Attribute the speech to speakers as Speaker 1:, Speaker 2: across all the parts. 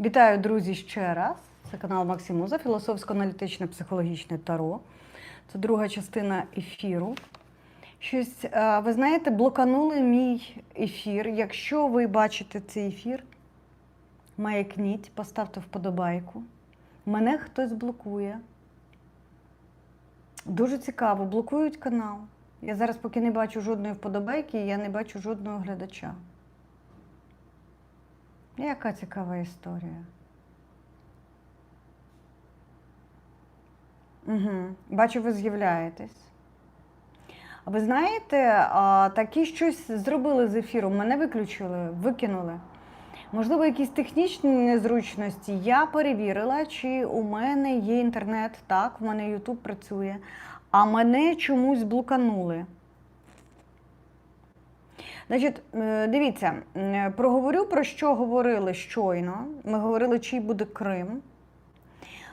Speaker 1: Вітаю, друзі, ще раз. Це канал Максимуза, філософсько-аналітичне психологічне таро. Це друга частина ефіру. Щось, е, ви знаєте, блоканули мій ефір. Якщо ви бачите цей ефір, маякніть, поставте вподобайку. Мене хтось блокує. Дуже цікаво, блокують канал. Я зараз поки не бачу жодної вподобайки, я не бачу жодного глядача. Яка цікава історія. Угу. Бачу, ви з'являєтесь. А ви знаєте, такі щось зробили з ефіром, мене виключили, викинули. Можливо, якісь технічні незручності. Я перевірила, чи у мене є інтернет. Так, в мене YouTube працює, а мене чомусь блоканули. Значить, е, дивіться, проговорю про що говорили щойно. Ми говорили, чий буде Крим.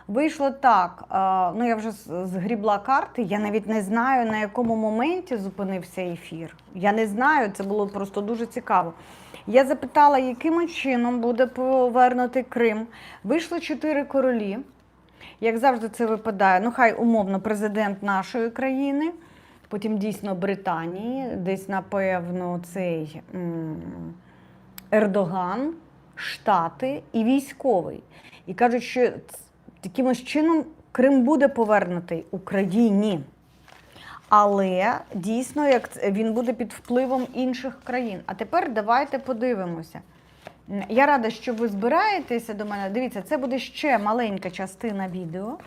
Speaker 1: Вийшло так. е, Ну, я вже згрібла карти. Я навіть не знаю, на якому моменті зупинився ефір. Я не знаю, це було просто дуже цікаво. Я запитала, яким чином буде повернути Крим. Вийшло чотири королі. Як завжди, це випадає. Ну, хай умовно, президент нашої країни, потім дійсно Британії, десь, напевно, цей Ердоган, Штати і військовий. І кажуть, що таким чином Крим буде повернутий Україні. Але дійсно, як він буде під впливом інших країн. А тепер давайте подивимося. Я рада, що ви збираєтеся до мене. Дивіться, це буде ще маленька частина відео.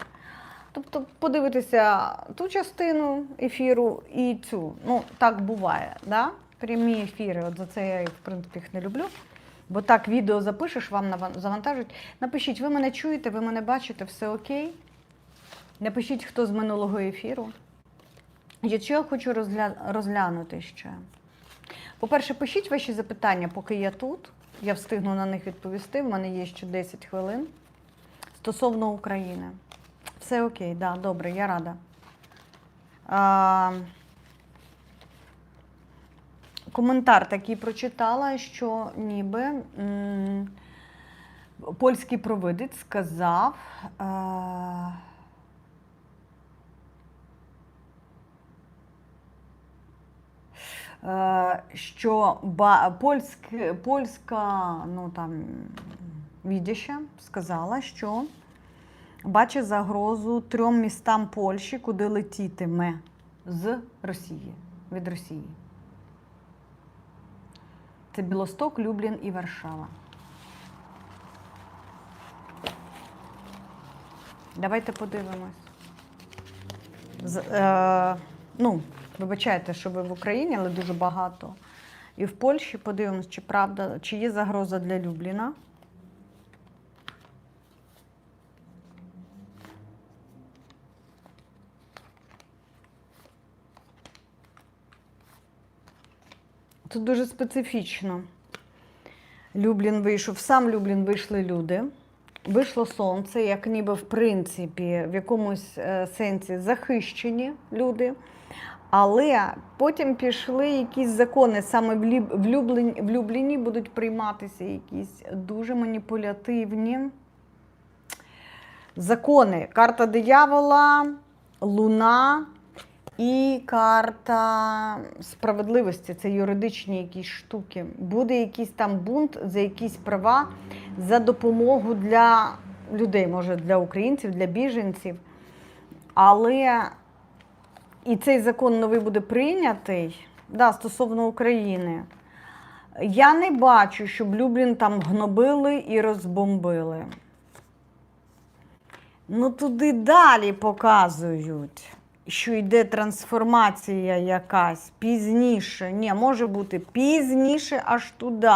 Speaker 1: Тобто подивитися ту частину ефіру і цю. Ну, так буває, да? прямі ефіри. От за це я, в принципі, їх не люблю. Бо так відео запишеш, вам завантажують. Напишіть, ви мене чуєте, ви мене бачите, все окей. Напишіть, хто з минулого ефіру. І що я хочу розгля... розглянути ще. По-перше, пишіть ваші запитання, поки я тут. Я встигну на них відповісти. В мене є ще 10 хвилин. Стосовно України. Все окей, да, добре, я рада. А, коментар такий прочитала, що ніби м, польський провидець сказав. А, що ба, польськ, польська ну, там, віддяща сказала, що бачить загрозу трьом містам Польщі, куди летітиме з Росії, від Росії. Це Білосток, Люблін і Варшава. Давайте подивимось. З, е, ну, вибачайте, що ви в Україні, але дуже багато. І в Польщі подивимось, чи правда, чи є загроза для Любліна. Тут дуже специфічно. Люблін вийшов, сам Люблін вийшли люди. Вийшло сонце, як ніби в принципі в якомусь е, сенсі захищені люди. Але потім пішли якісь закони, саме в Люблені, в Любліні будуть прийматися якісь дуже маніпулятивні закони. Карта диявола, луна і карта справедливості. Це юридичні якісь штуки. Буде якийсь там бунт за якісь права, за допомогу для людей, може для українців, для біженців. Але і цей закон новий буде прийнятий да, стосовно України. Я не бачу, щоб Люблін там гнобили і розбомбили. Ну, туди далі показують, що йде трансформація якась пізніше. Ні, може бути пізніше аж туди.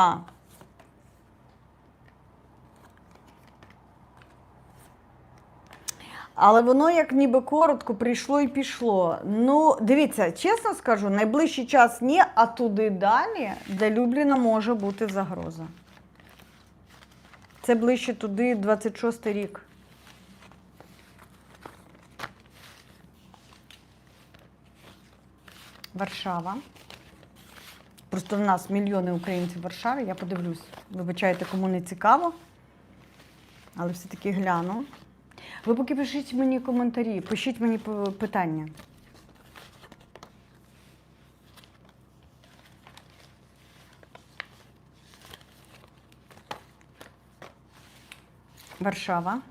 Speaker 1: Але воно як ніби коротко прийшло і пішло. Ну, дивіться, чесно скажу, найближчий час ні, а туди далі для Любліна може бути загроза. Це ближче туди 26 рік. Варшава. Просто в нас мільйони українців в Варшаві. Я подивлюсь. Вибачайте, кому не цікаво. але все-таки гляну. Ви поки пишіть мені коментарі, пишіть мені питання. Варшава.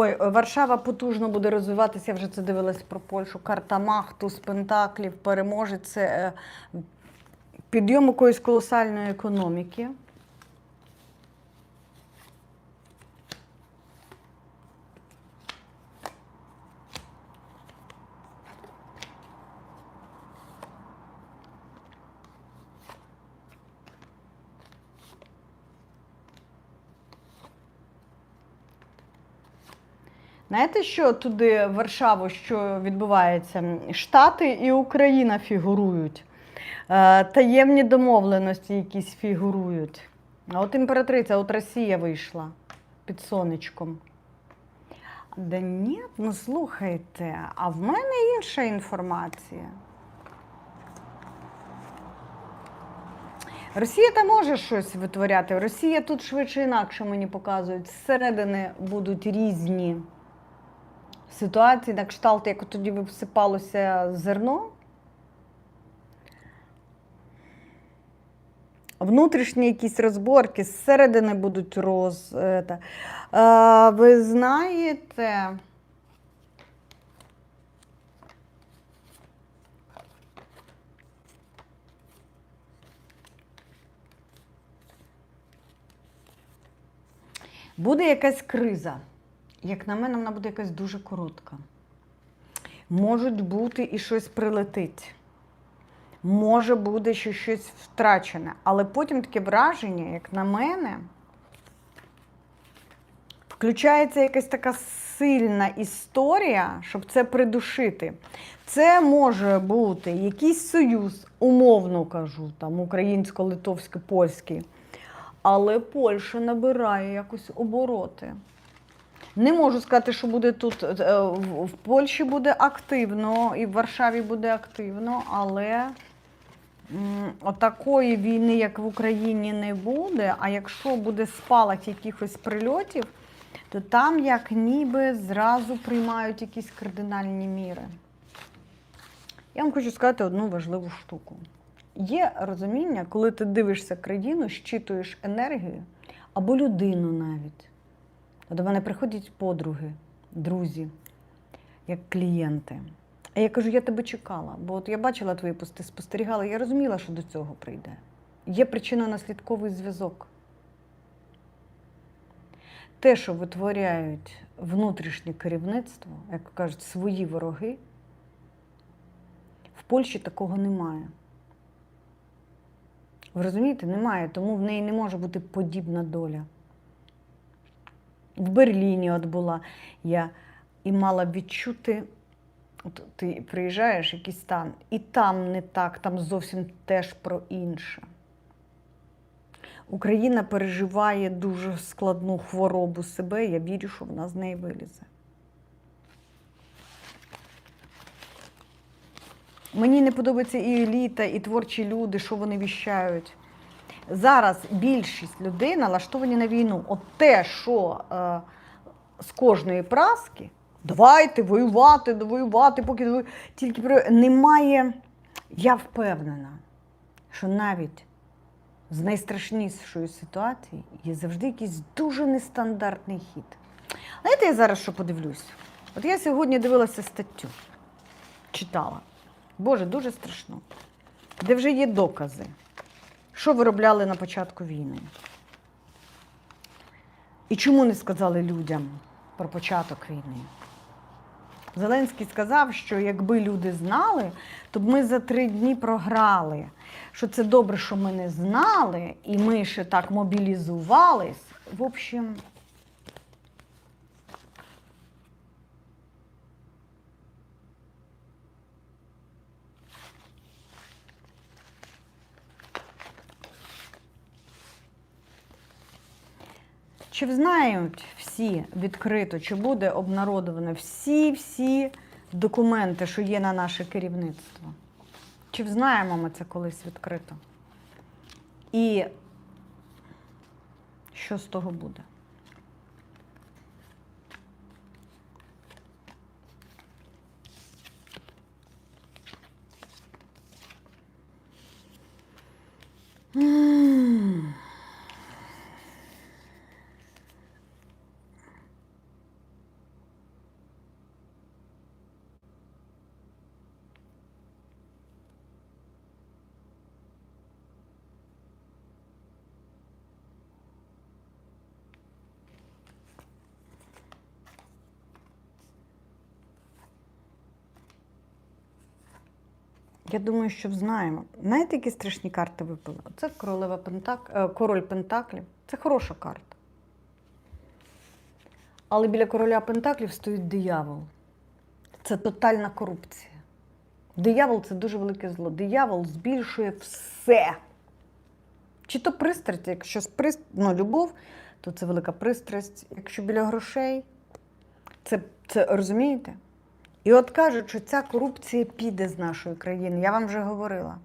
Speaker 1: Ой, Варшава потужно буде розвиватися. Я вже це дивилась про Польщу. Карта Махту, Пентаклів, переможець. Е, підйом якоїсь колосальної економіки. Знаєте, що туди, Варшаву, що відбувається? Штати і Україна фігурують. Е, Таємні домовленості якісь фігурують. А от імператриця, от Росія вийшла під сонечком. Да ні, ну слухайте, а в мене інша інформація. Росія та може щось витворяти. Росія тут швидше інакше мені показують. Зсередини будуть різні ситуації, на кшталт, як тоді висипалося зерно. Внутрішні якісь розборки зсередини будуть роз. е. Е, ви знаєте. Буде якась криза. Як на мене, вона буде якась дуже коротка. Можуть бути і щось прилетить. Може буде що щось втрачене. Але потім таке враження, як на мене, включається якась така сильна історія, щоб це придушити. Це може бути якийсь союз, умовно кажу, там українсько-литовський, польський. Але Польща набирає якось обороти. Не можу сказати, що буде тут. е, В в Польщі буде активно і в Варшаві буде активно, але м, отакої війни, як в Україні, не буде. А якщо буде спалах якихось прильотів, то там як ніби зразу приймають якісь кардинальні міри. Я вам хочу сказати одну важливу штуку. Є розуміння, коли ти дивишся країну, щитуєш енергію або людину навіть. До мене приходять подруги, друзі, як клієнти. А я кажу, я тебе чекала, бо от я бачила твої пости, спостерігала, я розуміла, що до цього прийде. Є причинно-наслідковий зв'язок. Те, що витворяють внутрішнє керівництво, як кажуть, свої вороги, в Польщі такого немає. Ви розумієте, немає, тому в неї не може бути подібна доля. В Берліні от була я і мала відчути, от ти приїжджаєш, якийсь стан, і там не так, там зовсім теж про інше. Україна переживає дуже складну хворобу себе, я вірю, що вона з неї вилізе. Мені не подобається і еліта, і творчі люди, що вони віщають. Зараз більшість людей налаштовані на війну. От те, що е, з кожної праски, давайте воювати, воювати, поки тільки немає. Я впевнена, що навіть з найстрашнішої ситуації є завжди якийсь дуже нестандартний хід. Знаєте, я зараз що подивлюсь? От я сьогодні дивилася статтю, читала. Боже, дуже страшно. Де вже є докази, що виробляли на початку війни. І чому не сказали людям про початок війни? Зеленський сказав, що якби люди знали, то б ми за три дні програли. Що це добре, що ми не знали, і ми ще так мобілізувались. В общем, Чи знають всі відкрито, чи буде обнародовано всі-всі документи, що є на наше керівництво? Чи знаємо ми це колись відкрито? І що з того буде? М. Я думаю, що знаємо. Знаєте, які страшні карти випали? Це королева Пентак... е, король Пентаклів. Це хороша карта. Але біля короля Пентаклів стоїть диявол. Це тотальна корупція. Диявол це дуже велике зло. Диявол збільшує все. Чи то пристрасть, якщо прист... ну, любов, то це велика пристрасть. Якщо біля грошей, це, це розумієте? І от кажуть, що ця корупція піде з нашої країни. Я вам вже говорила.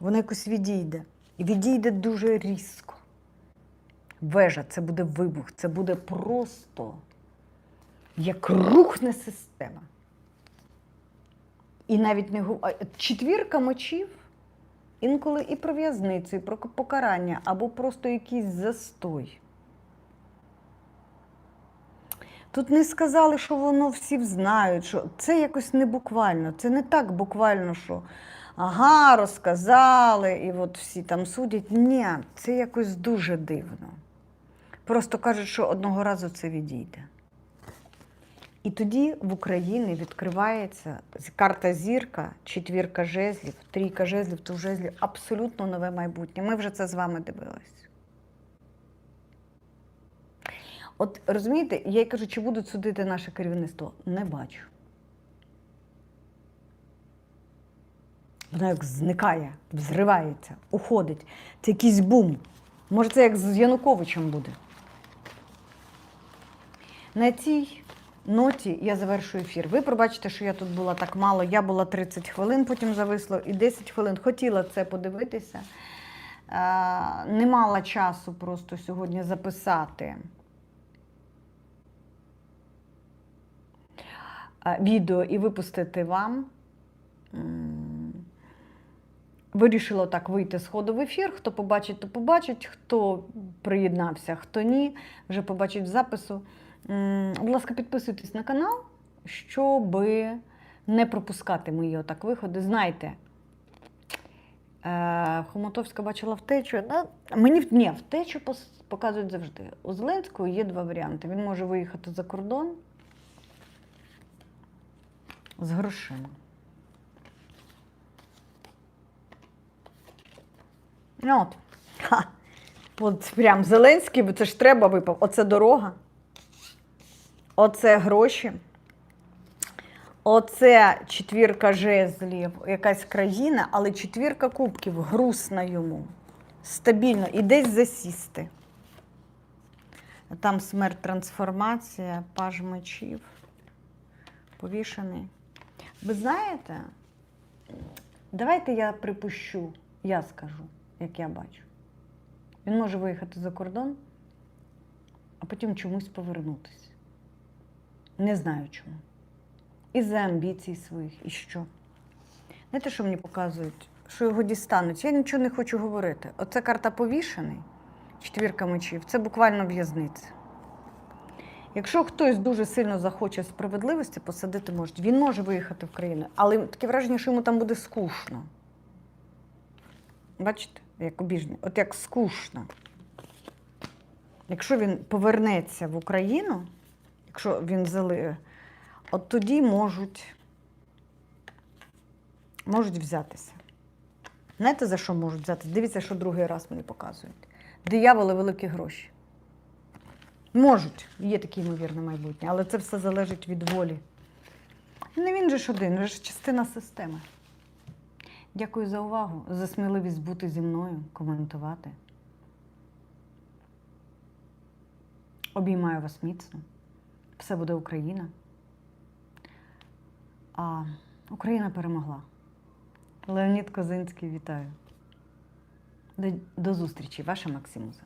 Speaker 1: Вона якось відійде. І відійде дуже різко. Вежа це буде вибух, це буде просто як рухне система. І навіть не четвірка мочів інколи і про в'язницю, і про покарання, або просто якийсь застой. Тут не сказали, що воно всі знають, що це якось не буквально. Це не так буквально, що ага, розказали, і от всі там судять. Ні, це якось дуже дивно. Просто кажуть, що одного разу це відійде. І тоді в Україні відкривається карта зірка, четвірка жезлів, трійка жезлів, то в жезлів абсолютно нове майбутнє. Ми вже це з вами дивились. От розумієте, я й кажу, чи будуть судити наше керівництво? Не бачу. Воно як зникає, взривається, уходить. Це якийсь бум. Може, це як з Януковичем буде. На цій ноті я завершую ефір. Ви пробачите, що я тут була так мало. Я була 30 хвилин, потім зависло і 10 хвилин. Хотіла це подивитися. Е, Не мала часу просто сьогодні записати. е, Відео і випустити вам. Вирішила так вийти з ходу в ефір. Хто побачить, то побачить. Хто приєднався, хто ні, вже побачить в запису. Будь ласка, підписуйтесь на канал, щоб не пропускати мої отак виходи. Знайте, е, Хомутовська бачила втечу. Мені ні, втечу показують завжди. У Зеленського є два варіанти. Він може виїхати за кордон з грошима. Ну От. Ха. От прям Зеленський, бо це ж треба випав. Оце дорога. Оце гроші. Оце четвірка жезлів, якась країна, але четвірка кубків грустна йому. Стабільно. І десь засісти. Там смерть трансформація, паж мечів. Повішений. Ви знаєте, давайте я припущу, я скажу, як я бачу. Він може виїхати за кордон, а потім чомусь повернутися. Не знаю чому. Із-за амбіцій своїх, і що. Знаєте, що мені показують? Що його дістануть. Я нічого не хочу говорити. Оце карта повішений, четвірка мечів, це буквально в'язниця. Якщо хтось дуже сильно захоче справедливості, посадити можуть. Він може виїхати в країну, але таке враження, що йому там буде скучно. Бачите, як обіжний, от як скучно. Якщо він повернеться в Україну, якщо він зали, от тоді можуть, можуть взятися. Знаєте, за що можуть взятися? Дивіться, що другий раз мені показують. Дияволи великі гроші. Можуть, є таке ймовірне майбутнє, але це все залежить від волі. Не він же ж один, він ж частина системи. Дякую за увагу, за сміливість бути зі мною, коментувати. Обіймаю вас міцно. Все буде Україна. А Україна перемогла. Леонід Козинський, вітаю. До, до зустрічі, ваша Максимуза.